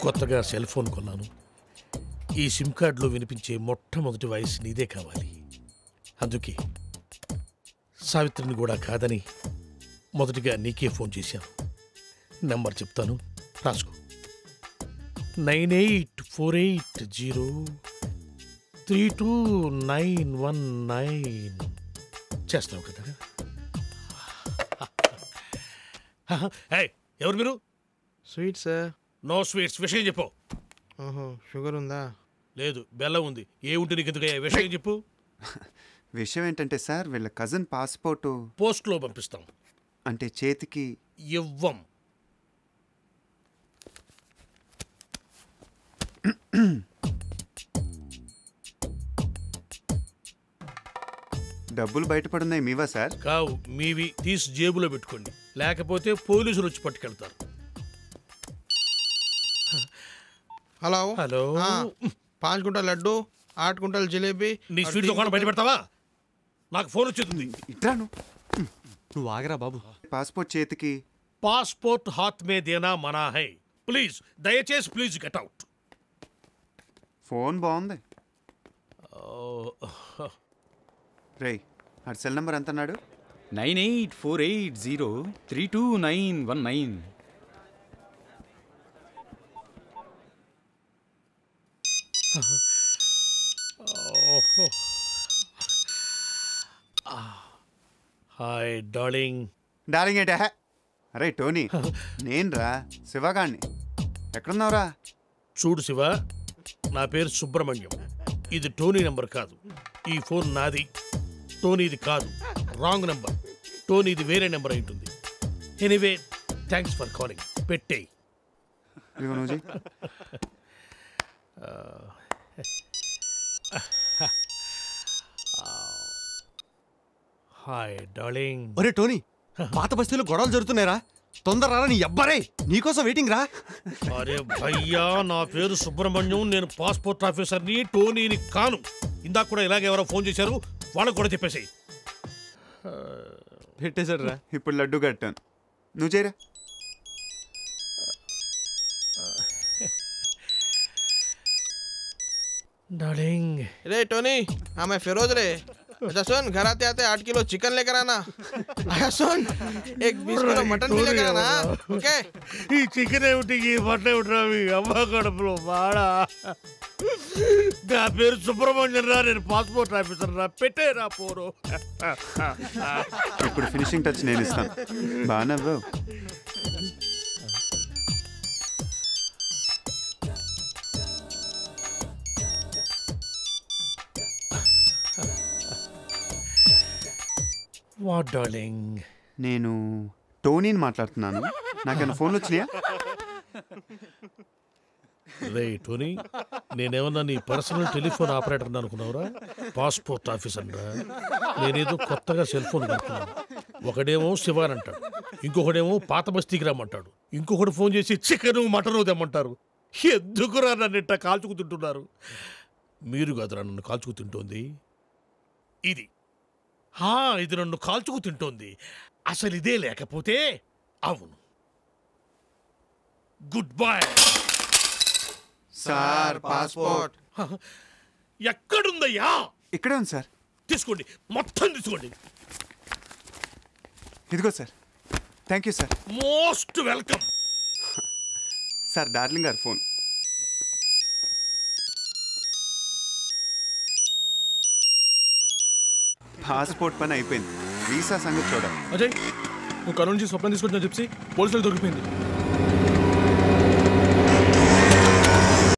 కొత్తగా cell phone కొన్నాను. ఈ సిమ్ కార్డులో వినిపించే మొట్టమొదటి వాయిస్ నీదే కావాలి. అందుకే సావిత్రిని కూడా కాదని మొదటిగా నీకే ఫోన్ చేశాను. నెంబర్ చెప్తాను. రాసుకో. Nine eight four eight zero three two nine one nine. చేస్తావు కదా? ఎవరు మీరు? Sweet sir. నో స్వీట్స్ విషయం చెప్పు. ఓహో షుగర్ ఉందా? లేదు బెల్లం ఉంది. ఏ ఉంటే నీకు ఎందుకయ్యా? విషయం చెప్పు. విషయం ఏంటంటే సార్ వీళ్ళ కజిన్ పాస్పోర్టు పోస్ట్లో పంపిస్తాం. అంటే చేతికి ఇవ్వం. డబ్బులు బయటపడున్నాయి మీవా సార్? కావు మీవి తీసి జేబులో పెట్టుకోండి. లేకపోతే పోలీసులు వచ్చి పట్టుకెళ్తారు. హలో. హలో. పాంచ్ గుంటల లడ్డు ఆరు గుంటల జిలేబీ నీ స్వీట్ దుకాణం బయట పెడతావా? నాకు ఫోన్ వచ్చేస్తుంది ఇట్రాను. నువ్వు ఆగరా బాబు. పాస్పోర్ట్ చేతికి. పాస్పోర్ట్ హాత్ మే దేనా మనా హై ప్లీజ్ దయచేసి ప్లీజ్ గెట్ అవుట్. ఫోన్ బాగుంది. రే అటు సెల్ నెంబర్ ఎంత అన్నాడు nine eight four eight zero three two nine one nine. Hi darling. Darling ఏంటే? అరే టోనీ నేనురా శివగాణ్ణి. ఎక్కడున్నావురా? చూడు శివ నా పేరు సుబ్రహ్మణ్యం. ఇది టోనీ నెంబర్ కాదు. ఈ ఫోన్ నాది. టోనీది కాదు. Wrong number. టోనీది వేరే నెంబర్ అయి ఉంటుంది. Anyway thanks for calling. పెట్టేయి. చెయ్. హాయ్ డార్లింగ్ ఒరే టోనీ పాత బస్తీలో గొడవలు జరుగుతున్నాయిరా. తొందర రారా నీ అబ్బరే. నీకోసం వెయిటింగ్ రా. అరే భయ్యా నా పేరు సుబ్రహ్మణ్యం. నేను పాస్పోర్ట్ ఆఫీసర్ని టోనీని కాను. ఇందాక కూడా ఇలాగే ఎవరో ఫోన్ చేశారు. వాళ్ళకు కూడా చెప్పేసాయి. పెట్టేశాడు రా ఇప్పుడు లడ్డు కట్టాను. నువ్వు చేయరా? డార్లింగ్ रे टोनी हाँ मैं फिरोज रे अच्छा सुन घर आते आते आठ किलो चिकन लेकर आना अच्छा सुन एक बीस किलो मटन भी लेकर आना ओके ఈ చికెన్ ఏమిటి ఈ మటన్ ఏమిటి రావి అమ్మ కడుపులో బాడా నా పేరు సుబ్రహ్మణ్యం రా నేను పాస్పోర్ట్ ఆఫీసర్ రా పెట్టేరా పోరు ఇప్పుడు ఫినిషింగ్ టచ్ నేను ఇస్తాను బాగా నవ్వావు వాట్ డార్లింగ్ నేను టోనీని మాట్లాడుతున్నాను. నాకేమైనా ఫోన్లు వచ్చినాయా? రే టోనీ నేనేమన్నా నీ పర్సనల్ టెలిఫోన్ ఆపరేటర్ అనుకున్నావురా? పాస్పోర్ట్ ఆఫీసర్ రా నేనేదో కొత్తగా సెల్ ఫోన్ కొనుక్కున్నాను ఒకడేమో శివాన్ అంటాడు. ఇంకొకడేమో పాత బస్తీకి రమ్మంటాడు. ఇంకొకడు ఫోన్ చేసి చికెను మటను తెమ్మంటారు. ఎందుకురా నన్ను ఇట్ట కాల్చుకు తింటున్నారు మీరు కాదురా నన్ను కాల్చుకు తింటోంది ఇది. హా ఇది నన్ను కాల్చుకు తింటోంది. అసలు ఇదే లేకపోతే అవును. Good boy sir passport. ఎక్కడుందయ్యా? ఇక్కడే ఉంది సార్. తీసుకోండి మొత్తం తీసుకోండి. ఇదిగో sir. Thank you sir. Most welcome. Sir darling గారు ఫోన్. పాస్పోర్ట్ పని అయిపోయింది. వీసా సంగతి చూడాలి. అజయ్ నువ్వు కరోనా నుంచి స్వప్నం తీసుకొచ్చిన చెప్పి పోలీసులకు దొరికిపోయింది.